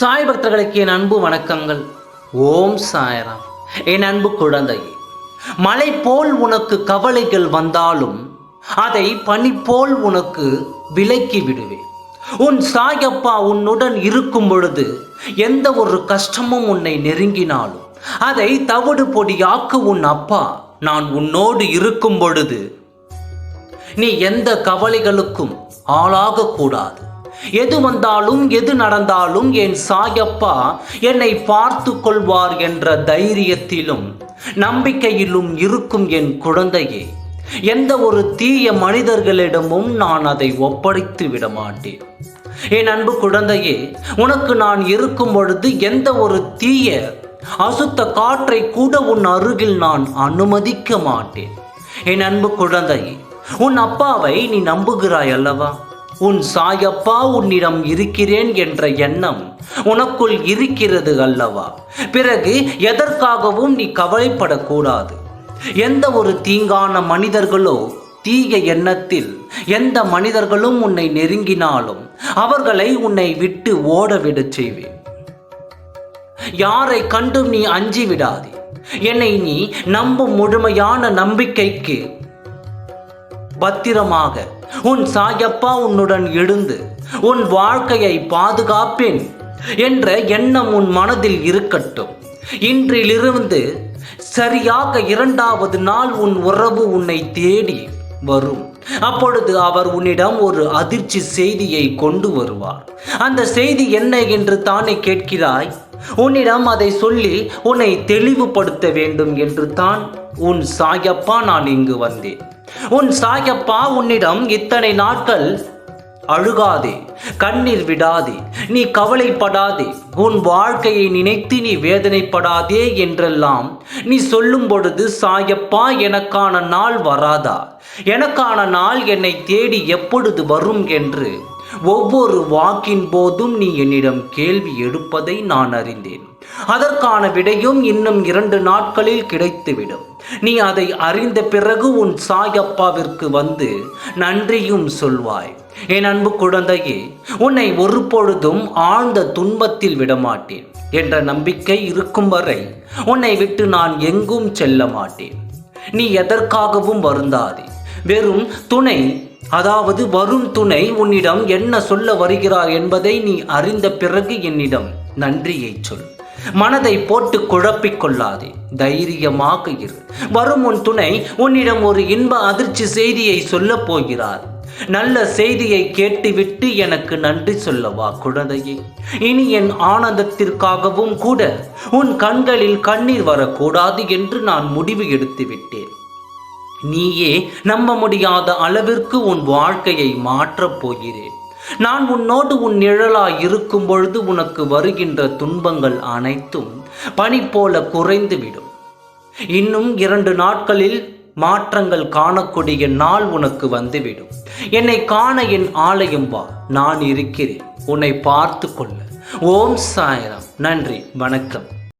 சாய் பக்தர்களுக்கு என் அன்பு வணக்கங்கள். ஓம் சாயராம். என் அன்பு குழந்தையே மலை போல் உனக்கு கவலைகள் வந்தாலும் அதை பனி போல் உனக்கு விலக்கி விடுவேன். உன் சாயப்பா உன்னுடன் இருக்கும் பொழுது எந்த ஒரு கஷ்டமும் உன்னை நெருங்கினாலும் அதை தவிடு பொடியாக்கு உன் அப்பா நான் உன்னோடு இருக்கும் பொழுது நீ எந்த கவலைகளுக்கும் ஆளாகக்கூடாது. எது வந்தாலும் எது நடந்தாலும் என் சாயப்பா என்னை பார்த்து கொள்வார் என்ற தைரியத்திலும் நம்பிக்கையிலும் இருக்கும் என் குழந்தையே. எந்த ஒரு தீய மனிதர்களிடமும் நான் அதை ஒப்படைத்து விட மாட்டேன் என் அன்பு குழந்தையே உனக்கு நான் இருக்கும் பொழுது எந்த ஒரு தீய அசுத்த காற்றை கூட உன் அருகில் நான் அனுமதிக்க மாட்டேன். என் அன்பு குழந்தையே உன் அப்பாவை நீ நம்புகிறாய் அல்லவா? உன் சாயப்பா உன்னிடம் இருக்கிறேன் என்ற எண்ணம் உனக்குள் இருக்கிறது அல்லவா? பிறகு எதற்காகவும் நீ கவலைப்படக்கூடாது. எந்த ஒரு தீங்கான மனிதர்களோ தீய எண்ணத்தில் எந்த மனிதர்களும் உன்னை நெருங்கினாலும் அவர்களை உன்னை விட்டு ஓடவிடச் செய்வேன். யாரை கண்டும் நீ அஞ்சி விடாதே. என்னை நீ நம்பும் முழுமையான நம்பிக்கைக்கு பத்திரமாக உன் சாயப்பா உன்னுடன் எழுந்து உன் வாழ்க்கையை பாதுகாப்பேன் என்ற எண்ணம் உன் மனதில் இருக்கட்டும். இன்றிலிருந்து சரியாக இரண்டாவது நாள் உன் உறவு உன்னை தேடி வரும். அப்பொழுது அவர் உன்னிடம் ஒரு அதிர்ச்சி செய்தியை கொண்டு வருவார். அந்த செய்தி என்ன என்று தானே கேட்கிறாய்? உன்னிடம் அதை சொல்லி உன்னை தெளிவுபடுத்த வேண்டும் என்று தான் உன் சாயப்பா நான் இங்கு வந்தேன். உன் சாயப்பா உன்னிடம் இத்தனை நாட்கள் அழுகாதே கண்ணீர் விடாதே நீ கவலைப்படாதே உன் வாழ்க்கையை நினைத்து நீ வேதனைப்படாதே என்றெல்லாம் நீ சொல்லும் பொழுது சாயப்பா எனக்கான நாள் வராதா? எனக்கான நாள் என்னை தேடி எப்பொழுது வரும் என்று ஒவ்வொரு வாக்கின் போதும் நீ என்னிடம் கேள்வி எடுப்பதை நான் அறிந்தேன். அதற்கான விடையும் இன்னும் இரண்டு நாட்களில் கிடைத்துவிடும். நீ அதை அறிந்த பிறகு உன் சாயப்பாவிற்கு வந்து நன்றியும் சொல்வாய். என் அன்பு குழந்தையே உன்னை ஒரு பொழுதும் ஆழ்ந்த துன்பத்தில் விடமாட்டேன். என்ற நம்பிக்கை இருக்கும் வரை உன்னை விட்டு நான் எங்கும் செல்ல மாட்டேன். நீ எதற்காகவும் வருந்தாதே. வெறும் துணை அதாவது வரும் துணை உன்னிடம் என்ன சொல்ல வருகிறார் என்பதை நீ அறிந்த பிறகு என்னிடம் நன்றியை சொல். மனதை போட்டு குழப்பிக் கொள்ளாதே. தைரியமாக இரு. வரும் உன் துணை உன்னிடம் ஒரு இன்ப அதிர்ச்சி செய்தியை சொல்லப் போகிறார். நல்ல செய்தியை கேட்டுவிட்டு எனக்கு நன்றி சொல்லவா குழந்தையே. இனி என் ஆனந்தத்திற்காகவும் கூட உன் கண்களில் கண்ணீர் வரக்கூடாது என்று நான் முடிவு எடுத்து விட்டேன் நீயே நம்ப முடியாத அளவிற்கு உன் வாழ்க்கையை மாற்றப் போகிறேன். நான் உன்னோடு உன் நிழலாய் இருக்கும் பொழுது உனக்கு வருகின்ற துன்பங்கள் அனைத்தும் பனி போல குறைந்துவிடும். இன்னும் இரண்டு நாட்களில் மாற்றங்கள் காணக்கூடிய நாள் உனக்கு வந்துவிடும். என்னை காண என் ஆலயம் வா நான் இருக்கிறேன். உன்னை பார்த்து கொள்ள ஓம் சாயராம். நன்றி வணக்கம்.